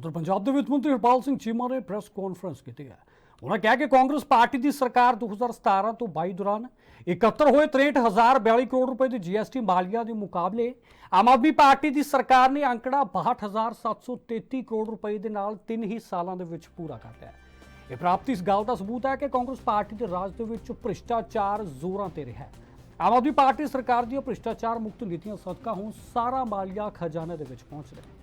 ਉਧਰ ਪੰਜਾਬ ਦੇ ਵਿੱਤ ਮੰਤਰੀ ਹਰਪਾਲ ਸਿੰਘ ਚੀਮਾ ਨੇ ਪ੍ਰੈਸ ਕਾਨਫਰੰਸ ਕੀਤੀ ਹੈ। ਉਹਨਾਂ ਕਿਹਾ ਕਿ ਕਾਂਗਰਸ ਪਾਰਟੀ ਦੀ ਸਰਕਾਰ 2017 ਤੋਂ 22 ਦੌਰਾਨ ਇਕੱਤਰ ਹੋਏ 63042 ਕਰੋੜ ਰੁਪਏ ਦੀ ਜੀਐਸਟੀ ਮਾਲੀਆ ਦੇ ਮੁਕਾਬਲੇ ਆਮ ਆਦਮੀ ਪਾਰਟੀ ਦੀ ਸਰਕਾਰ ਨੇ ਅੰਕੜਾ 62733 ਕਰੋੜ ਰੁਪਏ ਦੇ ਨਾਲ ਤਿੰਨ ਹੀ ਸਾਲਾਂ ਦੇ ਵਿੱਚ ਪੂਰਾ ਕਰ ਲਿਆ ਇਹ ਪ੍ਰਾਪਤੀ ਇਸ ਗੱਲ ਦਾ ਸਬੂਤ ਹੈ ਕਿ ਕਾਂਗਰਸ ਪਾਰਟੀ ਦੇ ਰਾਜ ਦੇ ਵਿੱਚ ਭ੍ਰਿਸ਼ਟਾਚਾਰ ਜ਼ੋਰਾਂ ਤੇ ਰਿਹਾ ਹੈ। ਆਮ ਆਦਮੀ ਪਾਰਟੀ ਸਰਕਾਰ ਦੀਆਂ ਭ੍ਰਿਸ਼ਟਾਚਾਰ ਮੁਕਤ ਨੀਤੀਆਂ ਸਦਕਾ ਹੁਣ ਸਾਰਾ ਮਾਲੀਆ ਖਜ਼ਾਨੇ ਦੇ ਵਿੱਚ ਪਹੁੰਚ ਰਿਹਾ ਹੈ।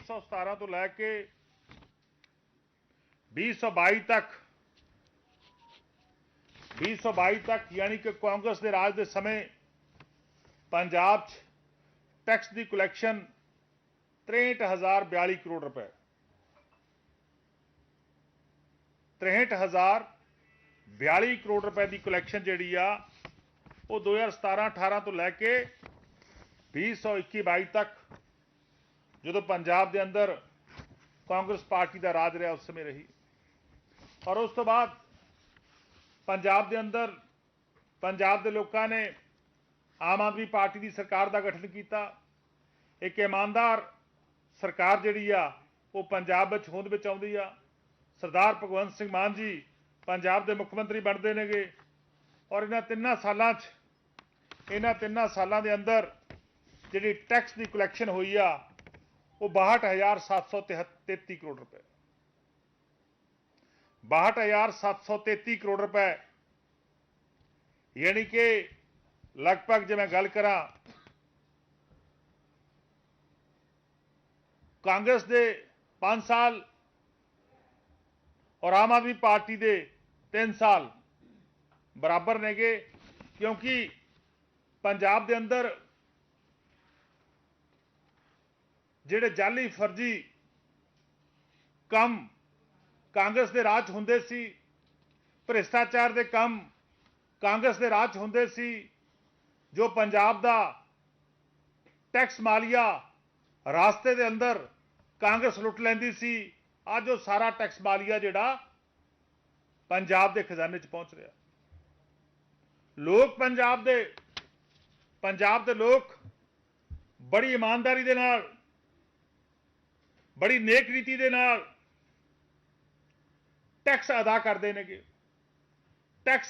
2017 ਤੋਂ ਲੈ ਕੇ 2022 ਤੱਕ 2022 ਤੱਕ ਯਾਨੀ ਕਿ ਕਾਂਗਰਸ ਦੇ ਰਾਜ ਦੇ ਸਮੇਂ ਪੰਜਾਬ 'ਚ ਟੈਕਸ ਦੀ ਕਲੈਕਸ਼ਨ 63042 ਕਰੋੜ ਰੁਪਏ। 63042 ਕਰੋੜ ਰੁਪਏ ਦੀ ਕਲੈਕਸ਼ਨ ਜਿਹੜੀ ਆ, ਉਹ 2017-18 ਤੋਂ ਲੈ ਕੇ 2021-22 ਤੱਕ ਜਦੋਂ ਪੰਜਾਬ ਦੇ ਅੰਦਰ ਕਾਂਗਰਸ ਪਾਰਟੀ ਦਾ ਰਾਜ ਰਿਹਾ, ਉਸ ਸਮੇਂ ਰਹੀ। ਔਰ ਉਸ ਤੋਂ ਬਾਅਦ ਪੰਜਾਬ ਦੇ ਅੰਦਰ ਪੰਜਾਬ ਦੇ ਲੋਕਾਂ ਨੇ ਆਮ ਆਦਮੀ ਪਾਰਟੀ ਦੀ ਸਰਕਾਰ ਦਾ ਗਠਨ ਕੀਤਾ। ਇੱਕ ਇਮਾਨਦਾਰ ਸਰਕਾਰ ਜਿਹੜੀ ਆ, ਉਹ ਪੰਜਾਬ ਵਿੱਚ ਹੋਂਦ ਵਿੱਚ ਆਉਂਦੀ ਆ। ਸਰਦਾਰ ਭਗਵੰਤ ਸਿੰਘ ਮਾਨ ਜੀ ਪੰਜਾਬ ਦੇ ਮੁੱਖ ਮੰਤਰੀ ਬਣਦੇ ਨੇਗੇ ਔਰ ਇਹਨਾਂ ਤਿੰਨਾਂ ਸਾਲਾਂ 'ਚ, ਇਹਨਾਂ ਤਿੰਨਾਂ ਸਾਲਾਂ ਦੇ ਅੰਦਰ ਜਿਹੜੀ ਟੈਕਸ ਦੀ ਕਲੈਕਸ਼ਨ ਹੋਈ ਆ ਉਹ 62733 ਕਰੋੜ ਰੁਪਏ। 62733 ਕਰੋੜ ਰੁਪਏ। ਯਾਨੀ ਕਿ ਲਗਭਗ ਜੇ ਮੈਂ ਗੱਲ ਕਰਾਂ, ਕਾਂਗਰਸ ਦੇ 5 ਸਾਲ ਔਰ ਆਮ ਆਦਮੀ ਪਾਰਟੀ ਦੇ 3 ਸਾਲ ਬਰਾਬਰ ਨੇਗੇ, ਕਿਉਂਕਿ ਪੰਜਾਬ ਦੇ ਅੰਦਰ ਜਿਹੜੇ ਜਾਲੀ ਫਰਜ਼ੀ ਕੰਮ ਕਾਂਗਰਸ ਦੇ ਰਾਜ ਹੁੰਦੇ ਸੀ, ਭ੍ਰਿਸ਼ਟਾਚਾਰ ਦੇ ਕੰਮ ਕਾਂਗਰਸ ਦੇ ਰਾਜ ਹੁੰਦੇ ਸੀ, ਜੋ ਪੰਜਾਬ ਦਾ ਟੈਕਸ ਮਾਲੀਆ ਰਾਸਤੇ ਦੇ ਅੰਦਰ ਕਾਂਗਰਸ ਲੁੱਟ ਲੈਂਦੀ ਸੀ, ਅੱਜ ਉਹ ਸਾਰਾ ਟੈਕਸ ਮਾਲੀਆ ਜਿਹੜਾ ਪੰਜਾਬ ਦੇ ਖਜ਼ਾਨੇ 'ਚ ਪਹੁੰਚ ਰਿਹਾ। ਲੋਕ ਪੰਜਾਬ ਦੇ ਪੰਜਾਬ ਦੇ ਲੋਕ ਬੜੀ ਇਮਾਨਦਾਰੀ ਦੇ ਨਾਲ ਬੜੀ ਨੇਕ ਰੀਤੀ ਦੇ ਨਾਲ ਟੈਕਸ ਅਦਾ ਕਰਦੇ ਨੇਗੇ। ਟੈਕਸ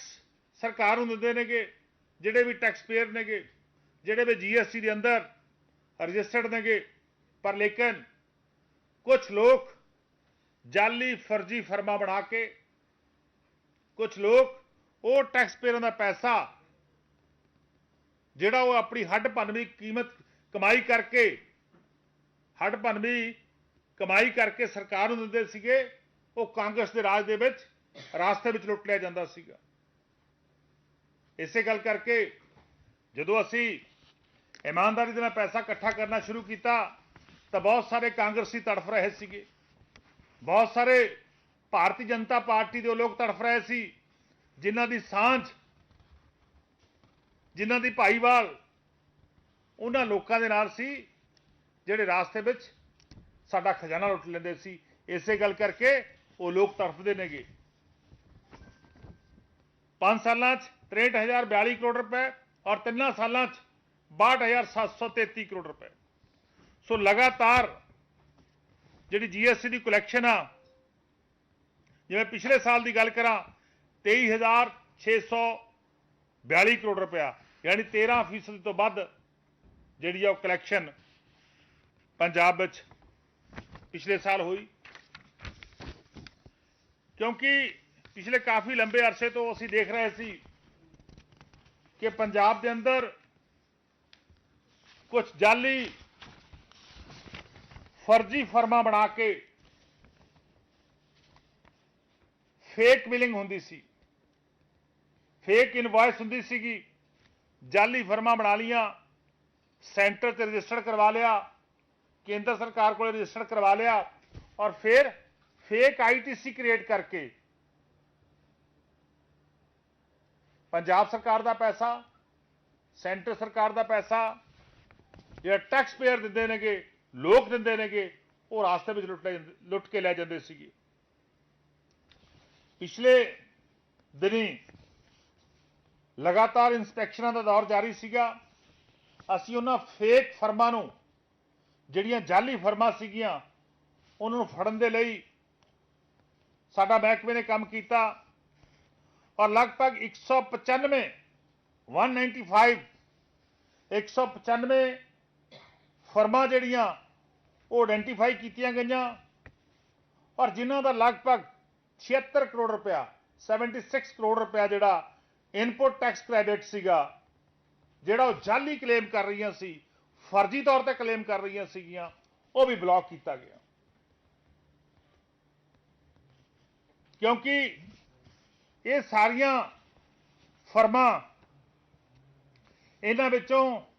ਸਰਕਾਰ ਨੂੰ ਦਿੰਦੇ ਨੇਗੇ, ਜਿਹੜੇ ਵੀ ਟੈਕਸ ਪੇਅਰ ਨੇਗੇ, ਜਿਹੜੇ ਵੀ ਜੀਐਸਟੀ ਦੇ ਅੰਦਰ ਰਜਿਸਟਰਡ ਨੇਗੇ। ਪਰ ਲੇਕਿਨ ਕੁਝ ਲੋਕ ਜਾਲੀ ਫਰਜ਼ੀ ਫਰਮਾ ਬਣਾ ਕੇ ਕੁਝ ਲੋਕ ਉਹ ਟੈਕਸ ਪੇਅਰਾਂ ਦਾ ਪੈਸਾ, ਜਿਹੜਾ ਉਹ ਆਪਣੀ ਹੱਡ ਭੰਨਵੀਂ ਕੀਮਤ ਕਮਾਈ ਕਰਕੇ, ਹੱਡ ਭੰਨਵੀਂ ਕਮਾਈ ਕਰਕੇ ਸਰਕਾਰ ਨੂੰ ਦਿੰਦੇ ਸੀਗੇ, ਉਹ ਕਾਂਗਰਸ ਦੇ ਰਾਜ ਦੇ ਵਿੱਚ ਰਾਸਤੇ ਵਿੱਚ ਲੁੱਟ ਲਿਆ ਜਾਂਦਾ ਸੀਗਾ। ਇਸੇ ਗੱਲ ਕਰਕੇ ਜਦੋਂ ਅਸੀਂ ਇਮਾਨਦਾਰੀ ਦੇ ਨਾਲ ਪੈਸਾ ਇਕੱਠਾ ਕਰਨਾ ਸ਼ੁਰੂ ਕੀਤਾ, ਤਾਂ ਬਹੁਤ ਸਾਰੇ ਕਾਂਗਰਸੀ ਤੜਫ ਰਹੇ ਸੀਗੇ। ਬਹੁਤ ਸਾਰੇ ਭਾਰਤੀ ਜਨਤਾ ਪਾਰਟੀ ਦੇ ਉਹ ਲੋਕ ਤੜਫ ਰਹੇ ਸੀ, ਜਿਨ੍ਹਾਂ ਦੀ ਸਾਂਝ, ਜਿਨ੍ਹਾਂ ਦੀ ਭਾਈਵਾਲ ਉਹਨਾਂ ਲੋਕਾਂ ਦੇ ਨਾਲ ਸੀ, ਜਿਹੜੇ ਰਾਸਤੇ ਵਿੱਚ ਸਾਡਾ ਖਜ਼ਾਨਾ ਲੁੱਟ ਲੈਂਦੇ ਸੀ। ਇਸੇ ਗੱਲ ਕਰਕੇ ਉਹ ਲੋਕ ਤੜਫਦੇ ਨੇਗੇ। 5 ਸਾਲਾਂ 'ਚ 63042 ਕਰੋੜ ਰੁਪਏ ਔਰ ਤਿੰਨਾਂ ਸਾਲਾਂ 'ਚ 62733 ਕਰੋੜ ਰੁਪਏ। ਸੋ ਲਗਾਤਾਰ ਜਿਹੜੀ ਜੀਐਸਟੀ ਦੀ ਕਲੈਕਸ਼ਨ ਆ, ਜਿਵੇਂ ਪਿਛਲੇ ਸਾਲ ਦੀ ਗੱਲ ਕਰਾਂ 23642 ਕਰੋੜ ਰੁਪਇਆ, ਯਾਨੀ 13% ਤੋਂ ਵੱਧ ਜਿਹੜੀ ਆ ਉਹ ਕਲੈਕਸ਼ਨ ਪੰਜਾਬ ਵਿੱਚ ਪਿਛਲੇ ਸਾਲ ਹੋਈ। ਕਿਉਂਕਿ ਪਿਛਲੇ ਕਾਫੀ ਲੰਬੇ ਅਰਸੇ ਤੋਂ ਅਸੀਂ ਦੇਖ ਰਹੇ ਸੀ ਕਿ ਪੰਜਾਬ ਦੇ ਅੰਦਰ ਕੁਝ ਜਾਲੀ ਫਰਜ਼ੀ ਫਰਮਾ ਬਣਾ ਕੇ ਫੇਕ ਬਿਲਿੰਗ ਹੁੰਦੀ ਸੀ। ਫੇਕ ਇਨਵੌਇਸ ਹੁੰਦੀ ਸੀਗੀ। ਜਾਲੀ ਫਰਮਾ ਬਣਾ ਲੀਆਂ ਸੈਂਟਰ ਤੇ ਰਜਿਸਟਰ ਕਰਵਾ ਲਿਆ ਕੇਂਦਰ ਸਰਕਾਰ ਕੋਲ ਰਜਿਸਟਰ ਕਰਵਾ ਲਿਆ ਔਰ ਫਿਰ ਫੇਕ ਆਈਟੀਸੀ ਕ੍ਰੀਏਟ ਕਰਕੇ ਪੰਜਾਬ ਸਰਕਾਰ ਦਾ ਪੈਸਾ, ਸੈਂਟਰ ਸਰਕਾਰ ਦਾ ਪੈਸਾ, ਜਿਹੜਾ ਟੈਕਸ ਪੇਅਰ ਦਿੰਦੇ ਨੇਗੇ, ਲੋਕ ਦਿੰਦੇ ਨੇਗੇ, ਉਹ ਰਾਸਤੇ ਵਿੱਚ ਲੁੱਟ ਲੁੱਟ ਕੇ ਲੈ ਜਾਂਦੇ ਸੀਗੇ। ਪਿਛਲੇ ਦਿਨੀ ਲਗਾਤਾਰ ਇਨਸਪੈਕਸ਼ਨਾਂ ਦਾ ਦੌਰ ਜਾਰੀ ਸੀਗਾ। ਅਸੀਂ ਉਹਨਾਂ ਫੇਕ ਫਰਮਾਂ ਨੂੰ ਜਿਹੜੀਆਂ ਜਾਲੀ ਫਰਮਾਂ ਸੀਗੀਆਂ, ਉਹਨਾਂ ਨੂੰ ਫੜਨ ਦੇ ਲਈ ਸਾਡਾ ਮਹਿਕਮੇ ਨੇ ਕੰਮ ਕੀਤਾ ਔਰ ਲਗਭਗ 195 195 195 ਫਰਮਾਂ ਜਿਹੜੀਆਂ ਉਹ ਆਇਡੈਂਟੀਫਾਈ ਕੀਤੀਆਂ ਗਈਆਂ ਔਰ ਜਿਨ੍ਹਾਂ ਦਾ ਲਗਭਗ 76 ਕਰੋੜ ਰੁਪਇਆ 76 ਕਰੋੜ ਰੁਪਇਆ ਜਿਹੜਾ ਇਨਪੁਟ ਟੈਕਸ ਕ੍ਰੈਡਿਟ ਸੀਗਾ, ਜਿਹੜਾ ਉਹ ਜਾਲੀ ਕਲੇਮ ਕਰ ਰਹੀਆਂ ਸੀ ਫਰਜ਼ੀ ਤੌਰ ਤੇ ਕਲੇਮ ਕਰ ਰਹੀਆਂ ਸੀਗੀਆਂ, ਉਹ ਵੀ ਬਲੌਕ ਕੀਤਾ ਗਿਆ। ਕਿਉਂਕਿ ਇਹ ਸਾਰੀਆਂ ਫਰਮਾਂ ਇਹਨਾਂ ਵਿੱਚੋਂ